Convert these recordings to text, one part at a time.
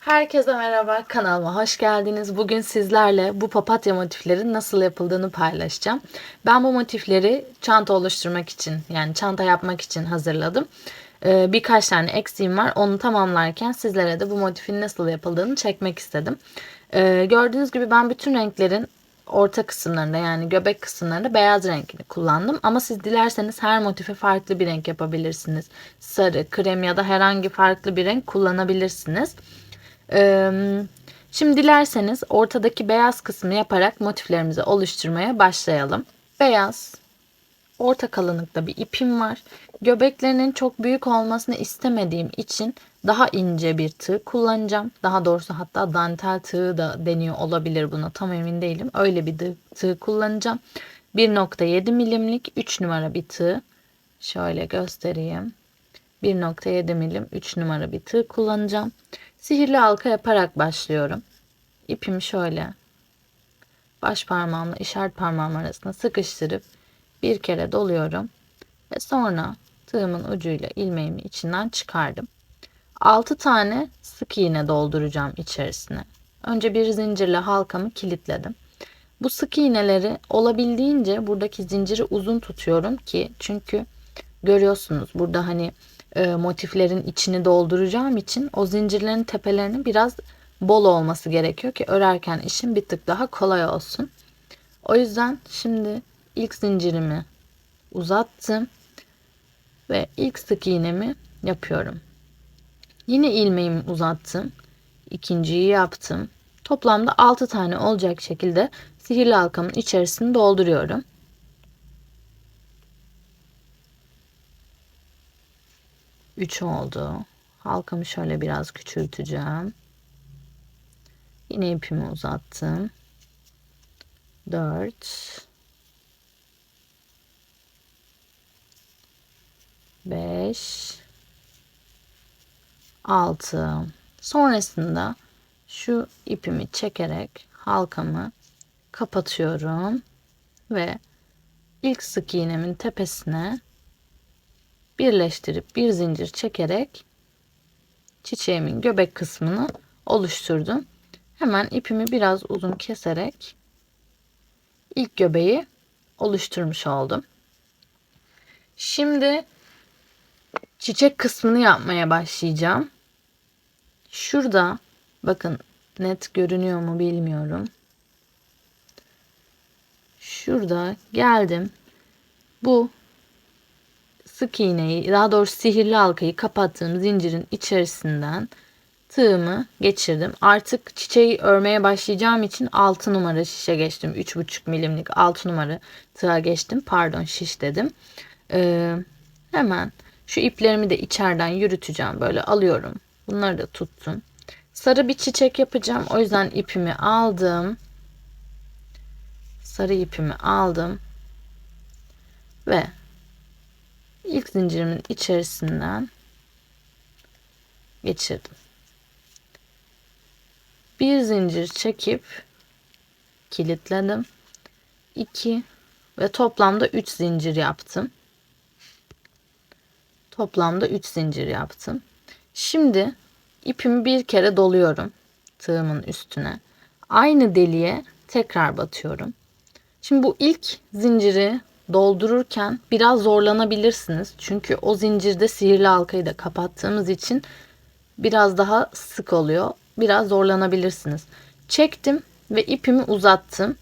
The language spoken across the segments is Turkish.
Herkese merhaba, kanalıma hoş geldiniz. Bugün sizlerle bu papatya motiflerin nasıl yapıldığını paylaşacağım. Ben bu motifleri çanta oluşturmak için, yani çanta yapmak için hazırladım. Ee, birkaç tane eksiğim var. Onu tamamlarken sizlere de bu motifin nasıl yapıldığını çekmek istedim. Ee, gördüğünüz gibi ben bütün renklerin orta kısımlarında yani göbek kısımlarında beyaz renkini kullandım. Ama siz dilerseniz her motife farklı bir renk yapabilirsiniz. Sarı, krem ya da herhangi farklı bir renk kullanabilirsiniz. Şimdi dilerseniz ortadaki beyaz kısmı yaparak motiflerimizi oluşturmaya başlayalım. Beyaz, orta kalınlıkta bir ipim var. Göbeklerinin çok büyük olmasını istemediğim için daha ince bir tığ kullanacağım. Daha doğrusu hatta dantel tığı da deniyor olabilir buna tam emin değilim. Öyle bir tığ kullanacağım. 1.7 milimlik 3 numara bir tığ. Şöyle göstereyim. 1.7 milim 3 numara bir tığ kullanacağım. Sihirli halka yaparak başlıyorum. İpimi şöyle baş parmağımla işaret parmağım arasına sıkıştırıp bir kere doluyorum. Ve sonra tığımın ucuyla ilmeğimi içinden çıkardım. 6 tane sık iğne dolduracağım içerisine. Önce bir zincirle halkamı kilitledim. Bu sık iğneleri olabildiğince buradaki zinciri uzun tutuyorum ki çünkü görüyorsunuz burada hani e, motiflerin içini dolduracağım için o zincirlerin tepelerinin biraz bol olması gerekiyor ki örerken işim bir tık daha kolay olsun. O yüzden şimdi ilk zincirimi uzattım ve ilk sık iğnemi yapıyorum. Yine ilmeğimi uzattım. İkinciyi yaptım. Toplamda 6 tane olacak şekilde sihirli halkamın içerisini dolduruyorum. 3 oldu. Halkamı şöyle biraz küçülteceğim. Yine ipimi uzattım. 4 5 6 Sonrasında şu ipimi çekerek halkamı kapatıyorum ve ilk sık iğnemin tepesine birleştirip bir zincir çekerek çiçeğimin göbek kısmını oluşturdum. Hemen ipimi biraz uzun keserek ilk göbeği oluşturmuş oldum. Şimdi çiçek kısmını yapmaya başlayacağım. Şurada bakın net görünüyor mu bilmiyorum. Şurada geldim. Bu sık iğneyi daha doğrusu sihirli halkayı kapattığım zincirin içerisinden tığımı geçirdim. Artık çiçeği örmeye başlayacağım için 6 numara şişe geçtim. 3,5 milimlik 6 numara tığa geçtim. Pardon şiş dedim. Ee, hemen şu iplerimi de içeriden yürüteceğim. Böyle alıyorum. Bunları da tuttum. Sarı bir çiçek yapacağım. O yüzden ipimi aldım. Sarı ipimi aldım. Ve ilk zincirimin içerisinden geçirdim. Bir zincir çekip kilitledim. 2 ve toplamda 3 zincir yaptım. Toplamda 3 zincir yaptım. Şimdi ipimi bir kere doluyorum tığımın üstüne. Aynı deliğe tekrar batıyorum. Şimdi bu ilk zinciri doldururken biraz zorlanabilirsiniz. Çünkü o zincirde sihirli halkayı da kapattığımız için biraz daha sık oluyor. Biraz zorlanabilirsiniz. Çektim ve ipimi uzattım.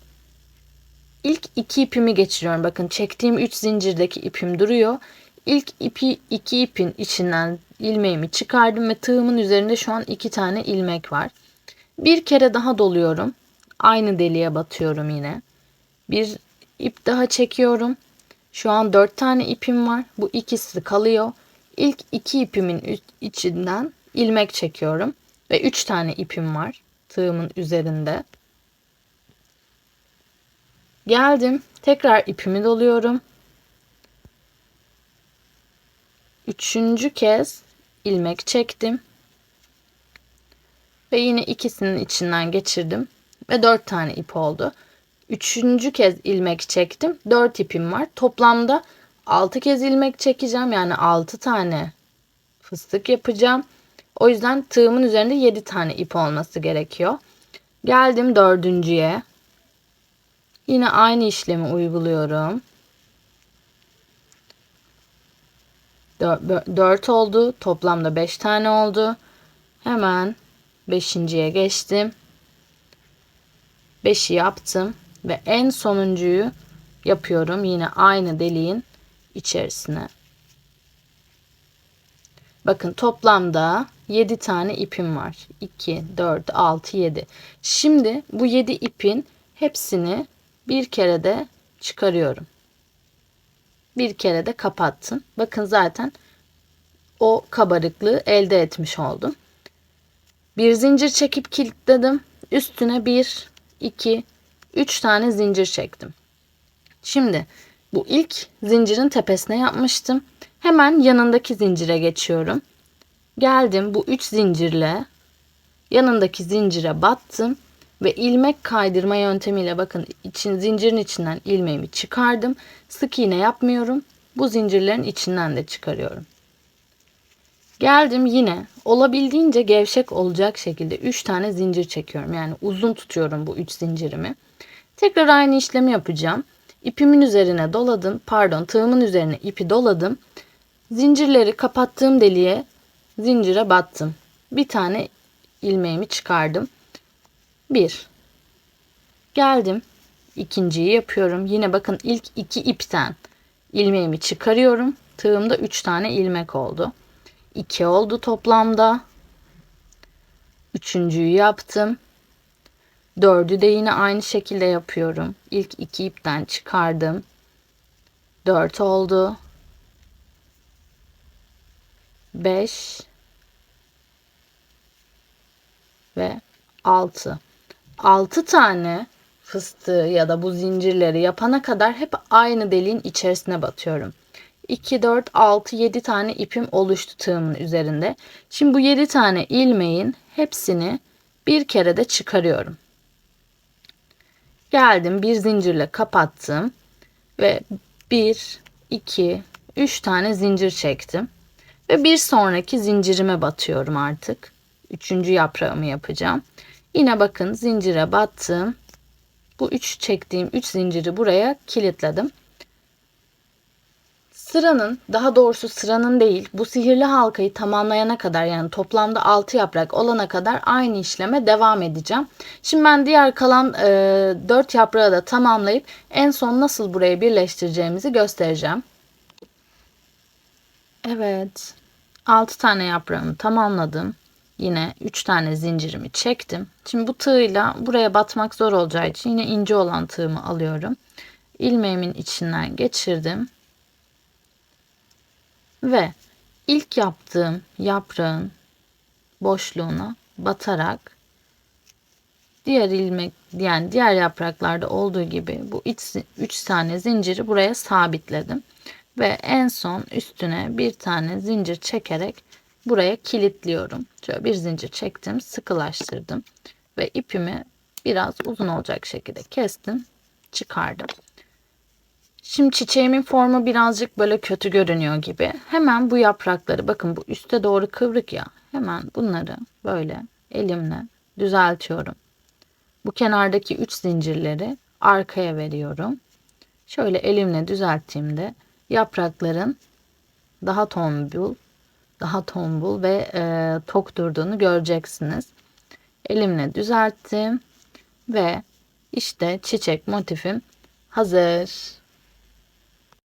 İlk iki ipimi geçiriyorum. Bakın çektiğim üç zincirdeki ipim duruyor. İlk ipi iki ipin içinden ilmeğimi çıkardım ve tığımın üzerinde şu an iki tane ilmek var. Bir kere daha doluyorum. Aynı deliğe batıyorum yine. Bir ip daha çekiyorum. Şu an dört tane ipim var. Bu ikisi kalıyor. İlk iki ipimin içinden ilmek çekiyorum. Ve üç tane ipim var. Tığımın üzerinde. Geldim. Tekrar ipimi doluyorum. Üçüncü kez ilmek çektim. Ve yine ikisinin içinden geçirdim. Ve dört tane ip oldu. Üçüncü kez ilmek çektim. Dört ipim var. Toplamda altı kez ilmek çekeceğim. Yani altı tane fıstık yapacağım. O yüzden tığımın üzerinde 7 tane ip olması gerekiyor. Geldim dördüncüye. Yine aynı işlemi uyguluyorum. 4 oldu. Toplamda 5 tane oldu. Hemen 5.ye geçtim. 5'i yaptım ve en sonuncuyu yapıyorum yine aynı deliğin içerisine. Bakın toplamda 7 tane ipim var. 2, 4, 6, 7. Şimdi bu 7 ipin hepsini bir kere de çıkarıyorum. Bir kere de kapattım. Bakın zaten o kabarıklığı elde etmiş oldum. Bir zincir çekip kilitledim. Üstüne bir, iki, üç tane zincir çektim. Şimdi bu ilk zincirin tepesine yapmıştım. Hemen yanındaki zincire geçiyorum. Geldim bu üç zincirle yanındaki zincire battım ve ilmek kaydırma yöntemiyle bakın için zincirin içinden ilmeğimi çıkardım. Sık iğne yapmıyorum. Bu zincirlerin içinden de çıkarıyorum. Geldim yine olabildiğince gevşek olacak şekilde 3 tane zincir çekiyorum. Yani uzun tutuyorum bu 3 zincirimi. Tekrar aynı işlemi yapacağım. İpimin üzerine doladım. Pardon tığımın üzerine ipi doladım. Zincirleri kapattığım deliğe zincire battım. Bir tane ilmeğimi çıkardım. Bir. Geldim. ikinciyi yapıyorum. Yine bakın ilk iki ipten ilmeğimi çıkarıyorum. Tığımda üç tane ilmek oldu. 2 oldu toplamda. Üçüncüyü yaptım. Dördü de yine aynı şekilde yapıyorum. İlk iki ipten çıkardım. Dört oldu. Beş ve altı. Altı tane fıstığı ya da bu zincirleri yapana kadar hep aynı deliğin içerisine batıyorum. 2, 4, 6, 7 tane ipim oluştu tığımın üzerinde. Şimdi bu 7 tane ilmeğin hepsini bir kere de çıkarıyorum. Geldim bir zincirle kapattım ve 1, 2, 3 tane zincir çektim. Ve bir sonraki zincirime batıyorum artık. Üçüncü yaprağımı yapacağım. Yine bakın zincire battım. Bu üç çektiğim üç zinciri buraya kilitledim. Sıranın, daha doğrusu sıranın değil, bu sihirli halkayı tamamlayana kadar yani toplamda 6 yaprak olana kadar aynı işleme devam edeceğim. Şimdi ben diğer kalan e, 4 yaprağı da tamamlayıp en son nasıl buraya birleştireceğimizi göstereceğim. Evet, 6 tane yaprağımı tamamladım. Yine 3 tane zincirimi çektim. Şimdi bu tığla buraya batmak zor olacağı için yine ince olan tığımı alıyorum. İlmeğimin içinden geçirdim ve ilk yaptığım yaprağın boşluğuna batarak diğer ilmek yani diğer yapraklarda olduğu gibi bu 3 tane zinciri buraya sabitledim ve en son üstüne bir tane zincir çekerek buraya kilitliyorum. Şöyle bir zincir çektim, sıkılaştırdım ve ipimi biraz uzun olacak şekilde kestim, çıkardım. Şimdi çiçeğimin formu birazcık böyle kötü görünüyor gibi. Hemen bu yaprakları bakın bu üste doğru kıvrık ya. Hemen bunları böyle elimle düzeltiyorum. Bu kenardaki 3 zincirleri arkaya veriyorum. Şöyle elimle düzelttiğimde yaprakların daha tombul, daha tombul ve e, tok durduğunu göreceksiniz. Elimle düzelttim ve işte çiçek motifim hazır.